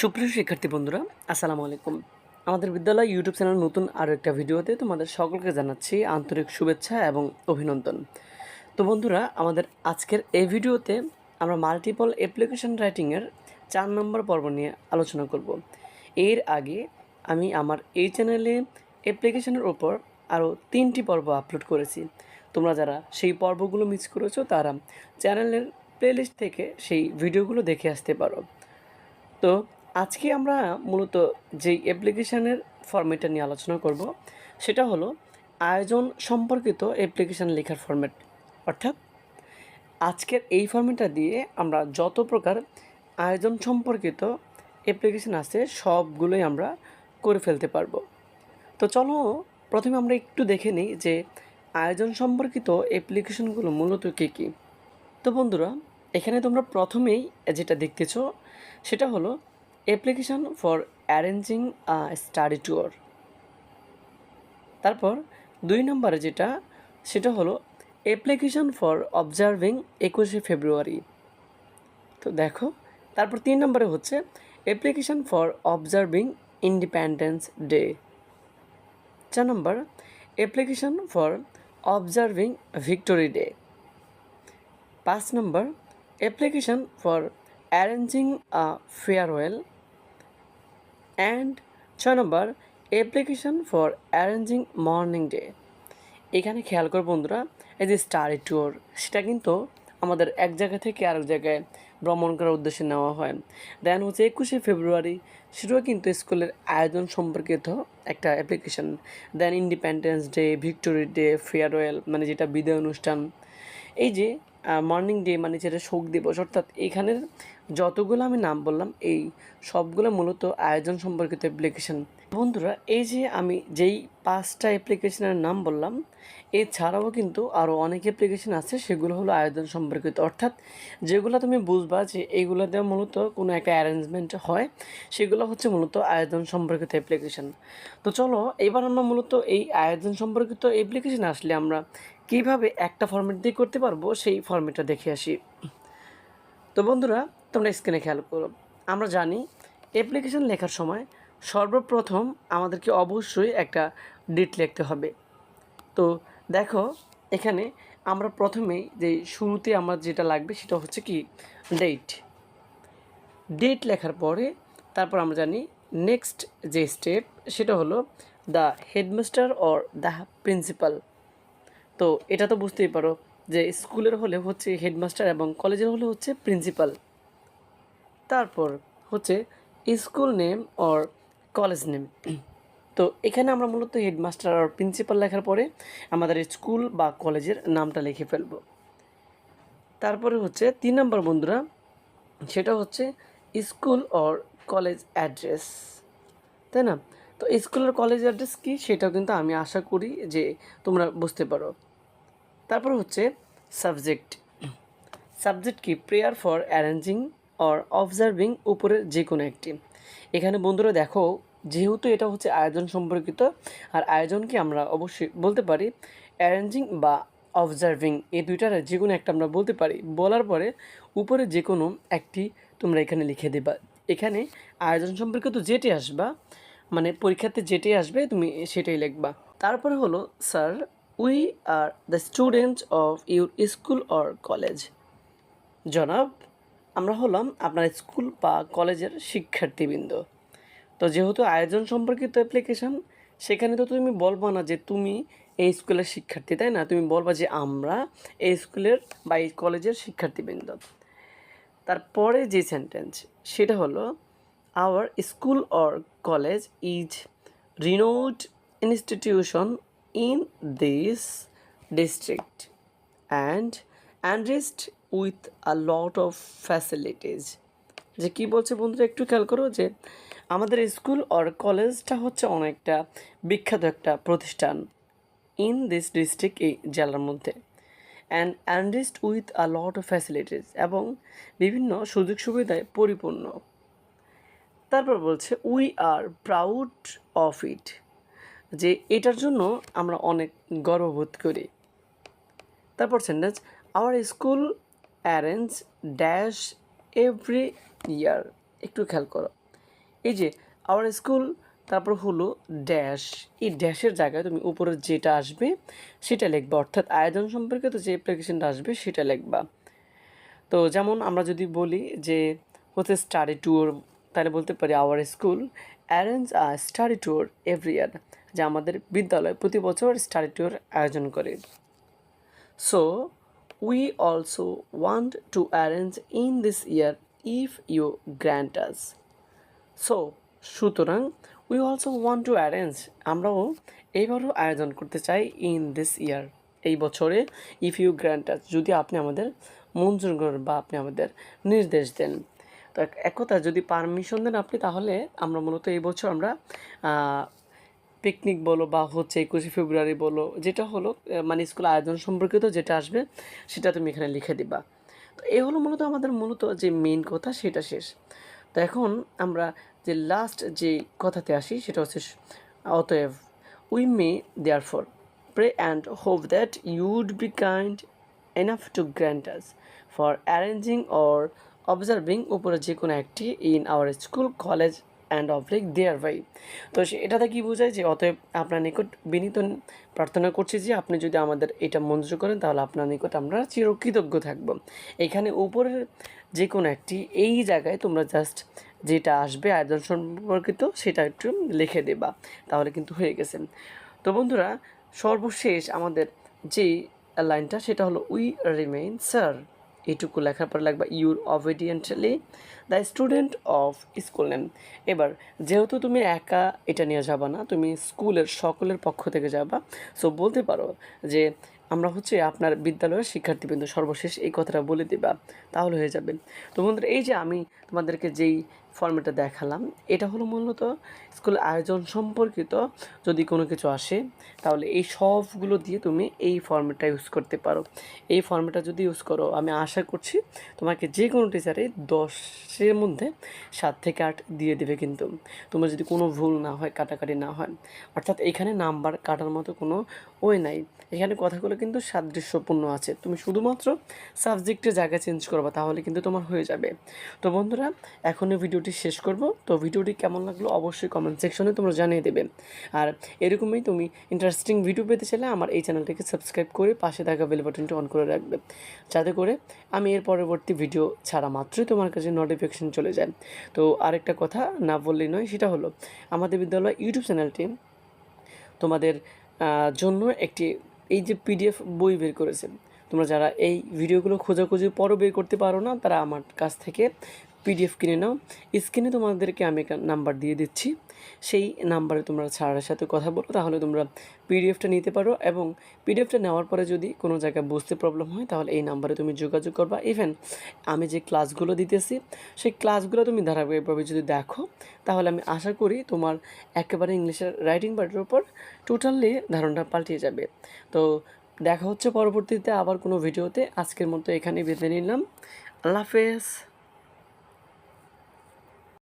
সুপ্রিয় শিক্ষার্থী বন্ধুরা, আসসালামু আলাইকুম। আমাদের বিদ্যালয় ইউটিউব চ্যানেল নতুন আরও একটা ভিডিওতে তোমাদের সকলকে জানাচ্ছি আন্তরিক শুভেচ্ছা এবং অভিনন্দন। তো বন্ধুরা, আমাদের আজকের এই ভিডিওতে আমরা মাল্টিপল অ্যাপ্লিকেশন রাইটিংয়ের চার নম্বর পর্ব নিয়ে আলোচনা করব। এর আগে আমি আমার এই চ্যানেলে অ্যাপ্লিকেশনের ওপর আরও তিনটি পর্ব আপলোড করেছি। তোমরা যারা সেই পর্বগুলো মিস করেছ, তারা চ্যানেলের প্লেলিস্ট থেকে সেই ভিডিওগুলো দেখে আসতে পারো। তো আজকে আমরা মূলত যেই অ্যাপ্লিকেশানের ফর্মেটটা নিয়ে আলোচনা করব, সেটা হলো আয়োজন সম্পর্কিত অ্যাপ্লিকেশান লেখার ফর্মেট অর্থাৎ আজকের এই ফর্মেটটা দিয়ে আমরা যত প্রকার আয়োজন সম্পর্কিত অ্যাপ্লিকেশান আছে, সবগুলোই আমরা করে ফেলতে পারব। তো চলো প্রথমে আমরা একটু দেখে নিই যে আয়োজন সম্পর্কিত অ্যাপ্লিকেশনগুলো মূলত কী কী। তো বন্ধুরা, এখানে তোমরা প্রথমেই যেটা দেখতেছো, সেটা হলো application for arranging study tour তারপর দুই নম্বরে যেটা, সেটা হলো অ্যাপ্লিকেশন ফর অবজার্ভিং একুশে ফেব্রুয়ারি। তো দেখো, তারপর তিন নম্বরে হচ্ছে application for observing Independence Day চার নম্বর application for observing Victory Day পাঁচ নম্বর application for arranging a farewell and ছয় নম্বর application for arranging morning day এখানে খেয়াল কর বন্ধুরা, এই যে স্টাডি ট্যুর সেটা কিন্তু আমাদের এক জায়গা থেকে আরেক জায়গায় ভ্রমণ করার উদ্দেশ্যে নেওয়া হয়। দেন হচ্ছে একুশে ফেব্রুয়ারি, সেটাও কিন্তু স্কুলের আয়োজন সম্পর্কিত একটা application then Independence Day Victory Day farewell মানে যেটা বিদায় অনুষ্ঠান। এই যে মর্নিং ডে মানে যেটা শোক দিবস, অর্থাৎ এখানের যতগুলো আমি নাম বললাম, এই সবগুলো মূলত আয়োজন সম্পর্কিত অ্যাপ্লিকেশন বন্ধুরা, এই যে আমি যেই পাঁচটা অ্যাপ্লিকেশনের নাম বললাম, এছাড়াও কিন্তু আরও অনেক অ্যাপ্লিকেশন আছে, সেগুলো হলো আয়োজন সম্পর্কিত। অর্থাৎ যেগুলো তুমি বুঝবা যে এইগুলোতে মূলত কোনো একটা অ্যারেঞ্জমেন্ট হয়, সেগুলো হচ্ছে মূলত আয়োজন সম্পর্কিত অ্যাপ্লিকেশন তো চলো, এবার আমরা মূলত এই আয়োজন সম্পর্কিত অ্যাপ্লিকেশন আসলে আমরা কীভাবে একটা ফর্মেট দিয়ে করতে পারব, সেই ফর্মেটটা দেখে আসি। তো বন্ধুরা তোমরা স্ক্রিনে খেয়াল করো। আমরা জানি অ্যাপ্লিকেশন লেখার সময় সর্বপ্রথম আমাদেরকে অবশ্যই একটা ডেট লিখতে হবে। তো দেখো, এখানে আমরা প্রথমেই যে শুরুতে আমার যেটা লাগবে সেটা হচ্ছে কি ডেট ডেট লেখার পরে তারপর আমরা জানি নেক্সট যে স্টেপ সেটা হলো the headmaster or the principal তো এটা তো বুঝতেই পারো যে স্কুলের হলে হচ্ছে হেডমাস্টার এবং কলেজের হলে হচ্ছে প্রিন্সিপাল তারপর হচ্ছে school name or college name. তো এখানে আমরা মূলত হেডমাস্টার আর প্রিন্সিপাল লেখার পরে আমাদের স্কুল বা কলেজের নামটা লিখে ফেলব। তারপরে হচ্ছে তিন নম্বর বন্ধুরা, সেটা হচ্ছে স্কুল অর কলেজ অ্যাড্রেস তাই না? তো স্কুল আর কলেজ অ্যাড্রেস কী সেটাও কিন্তু আমি আশা করি যে তোমরা বুঝতে পারো। তারপর হচ্ছে সাবজেক্ট সাবজেক্ট কি? Prayer for arranging or observing উপরের যে কোনো একটি। এখানে বন্ধুরা দেখো, যেহেতু এটা হচ্ছে আয়োজন সম্পর্কিত, আর আয়োজনকে আমরা অবশ্যই বলতে পারি অ্যারেঞ্জিং বা অবজার্ভিং এই দুইটার যে কোনো একটা আমরা বলতে পারি। বলার পরে উপরে যে কোনো একটি তোমরা এখানে লিখে দেবা। এখানে আয়োজন সম্পর্কিত যেটি আসবা মানে পরীক্ষাতে যেটি আসবে, তুমি সেটাই লিখবা। তারপরে হলো sir we are the students of your school or college জনাব আমরা হলাম আপনার স্কুল বা কলেজের শিক্ষার্থীবৃন্দ। তো যেহেতু আয়োজন সম্পর্কিত অ্যাপ্লিকেশান সেখানে তো তুমি বলবা না যে তুমি এই স্কুলের শিক্ষার্থী, তাই না? তুমি বলবা যে আমরা এই স্কুলের বা এই কলেজের শিক্ষার্থীবৃন্দ। তারপরে যে সেন্টেন্স সেটা হলো our school or college is renowned institution in this district and enriched with a lot of facilities যে কী বলছে বন্ধুরা, একটু খেয়াল করো যে আমাদের স্কুল অর কলেজটা হচ্ছে অনেকটা বিখ্যাত একটা প্রতিষ্ঠান ইন দিস ডিস্ট্রিক্ট এই জেলার মধ্যে। And enriched with a lot of facilities এবং বিভিন্ন সুযোগ সুবিধায় পরিপূর্ণ। তারপর বলছে we are proud of it যে এটার জন্য আমরা অনেক গর্ববোধ করি। তারপর sentence our school arrange dash every year একটু খেয়াল করো। এই যে আওয়ার স্কুল তারপর হলো ড্যাশ এই ড্যাশের জায়গায় তুমি উপরে যেটা আসবে, সেটা লিখবা। অর্থাৎ আয়োজন সম্পর্কিত যে অ্যাপ্লিকেশনটা আসবে, সেটা লিখবা। তো যেমন আমরা যদি বলি যে, হচ্ছে স্টাডি ট্যুর তাহলে বলতে পারি our school arrange a study tour every year যে আমাদের বিদ্যালয় প্রতি বছর স্টাডি ট্যুর আয়োজন করে। So we also want to arrange in this year if you grant us so সুতরাং we also want to arrange আমরাও এইবারও আয়োজন করতে চাই ইন দিস ইয়ার এই বছরে ইফ ইউ গ্র্যান্ট আস যদি আপনি আমাদের মঞ্জুর করেন বা আপনি আমাদের নির্দেশ দেন। তো এক কথা যদি পারমিশন দেন আপনি, তাহলে আমরা মূলত এই বছর আমরা পিকনিক বলো বা হচ্ছে একুশে ফেব্রুয়ারি বলো, যেটা হলো মানে স্কুল আয়োজন সম্পর্কিত যেটা আসবে, সেটা তুমি এখানে লিখে দিবা। তো এই হলো মূলত আমাদের মূলত যে মেইন কথা, সেটা শেষ। তো এখন আমরা যে লাস্ট যে কথাতে আসি, সেটা হচ্ছে অতএব we may therefore pray and hope that you'd be kind enough to grant us for arranging or observing উপরে যে কোনো একটি in our school college and oblige thereby তো সে, এটাতে কি বোঝায় যে অতএব আপনার নিকট বিনীত প্রার্থনা করছি যে আপনি যদি আমাদের এটা মঞ্জুর করেন, তাহলে আপনার নিকট আমরা চিরকৃতজ্ঞ থাকব। এখানে উপরের যে কোনো একটি, এই জায়গায় তোমরা জাস্ট যেটা আসবে, আয়োজন সম্পর্কিত, সেটা একটু লিখে দেবা। তাহলে কিন্তু হয়ে গেছে। তো বন্ধুরা, সর্বশেষ আমাদের যে লাইনটা, সেটা হলো উই রিমেইন স্যার এইটুকু লেখার পর লাগবে your obediently the student of school name এবার, যেহেতু তুমি একা এটা নিয়ে যাবা না, তুমি স্কুলের সকলের পক্ষ থেকে যাবা সো বলতে পারো যে আমরা হচ্ছে আপনার বিদ্যালয়ের শিক্ষার্থীবৃন্দ, সর্বশেষ এই কথাটা বলে দিবা, তাহলে হয়ে যাবে। তো বন্ধুরা, এই যে আমি তোমাদেরকে যেই ফর্মেটটা দেখালাম। এটা হলো মূলত স্কুল আয়োজন সম্পর্কিত যদি কোনো কিছু আসে, তাহলে এই সবগুলো দিয়ে তুমি এই ফর্মেটটা ইউজ করতে পারো। এই ফর্মেটটা যদি ইউজ করো, আমি আশা করছি তোমাকে যে কোনো টিচারে দশের মধ্যে সাত থেকে আট দিয়ে দেবে কিন্তু। তোমার যদি কোনো ভুল না হয়, কাটাকাটি না হয়, অর্থাৎ এখানে নাম্বার কাটার মতো কোনো ওয়ে নাই। এখানে কথাগুলো কিন্তু সাদৃশ্যপূর্ণ আছে। তুমি শুধুমাত্র সাবজেক্টের জায়গা চেঞ্জ করবা, তাহলে কিন্তু তোমার হয়ে যাবে। তো বন্ধুরা, এখনই ভিডিওটি শেষ করব। তো ভিডিওটি কেমন লাগল অবশ্যই কমেন্ট সেকশনে তোমরা জানিয়ে দেবে। আর এরকমই তুমি ইন্টারেস্টিং ভিডিও পেতে চাইলে আমার এই চ্যানেলটিকে সাবস্ক্রাইব করে পাশে থাকা বেল বাটনটি অন করে রাখবে। যাতে করে আমি এর পরবর্তী ভিডিও ছাড়া মাত্রই তোমার কাছে নোটিফিকেশন চলে যায়। তো আরেকটা কথা না বললেই নয়, সেটা হলো আমাদের বিদ্যালয় ইউটিউব চ্যানেলটি তোমাদের জন্য একটি এই যে পিডিএফ বই বের করেছে। তোমরা যারা এই ভিডিওগুলো খোঁজাখুঁজি পরও বের করতে পারো না, তারা আমার কাছ থেকে পিডিএফ কিনে নাও। স্ক্রিনে তোমাদেরকে আমি একটা নাম্বার দিয়ে দিচ্ছি। সেই নাম্বারে তোমরা স্যারের সাথে কথা বলো, তাহলে তোমরা পিডিএফটা নিতে পারো এবং পিডিএফটা নেওয়ার পরে যদি কোনো জায়গায় বুঝতে প্রবলেম হয়, তাহলে এই নাম্বারে তুমি যোগাযোগ করবা। ইভেন আমি যে ক্লাসগুলো দিতেছি, সেই ক্লাসগুলো তুমি ধারাবাহিকভাবে যদি দেখো, তাহলে আমি আশা করি তোমার একেবারে ইংলিশের রাইটিং পার্টের উপর টোটালি ধারণা পাল্টিয়ে যাবে। তো দেখা হচ্ছে পরবর্তীতে আবার কোনো ভিডিওতে আজকের মতো এখানে বেঁধে নিলাম। আল্লাহ হাফেজ।